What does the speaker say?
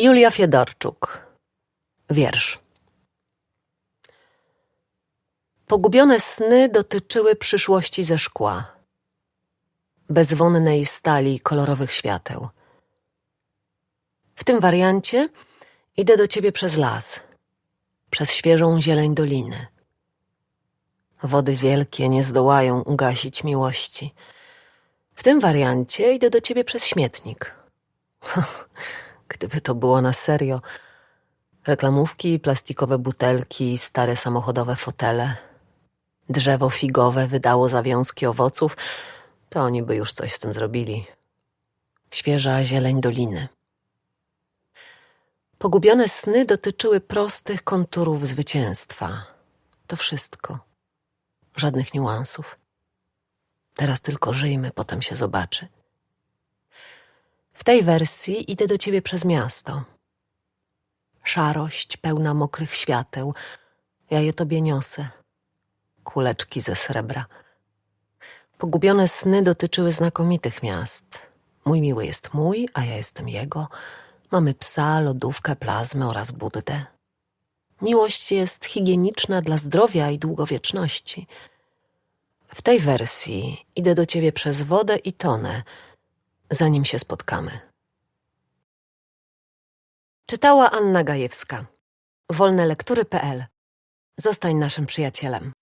Julia Fiedorczuk. Wiersz. Pogubione sny dotyczyły przyszłości ze szkła, bezwonnej stali kolorowych świateł. W tym wariancie idę do ciebie przez las, przez świeżą zieleń doliny. Wody wielkie nie zdołają ugasić miłości. W tym wariancie idę do ciebie przez śmietnik. Gdyby to było na serio. Reklamówki, plastikowe butelki, stare samochodowe fotele. Drzewo figowe wydało zawiązki owoców, to oni by już coś z tym zrobili. Świeża zieleń doliny. Pogubione sny dotyczyły prostych konturów zwycięstwa. To wszystko. Żadnych niuansów. Teraz tylko żyjmy, potem się zobaczy. Tej wersji idę do ciebie przez miasto. Szarość pełna mokrych świateł. Ja je tobie niosę. Kuleczki ze srebra. Pogubione sny dotyczyły znakomitych miast. Mój miły jest mój, a ja jestem jego. Mamy psa, lodówkę, plazmę oraz Buddę. Miłość jest higieniczna dla zdrowia i długowieczności. W tej wersji idę do ciebie przez wodę i tonę, zanim się spotkamy. Czytała Anna Gajewska. Wolnelektury.pl. Zostań naszym przyjacielem.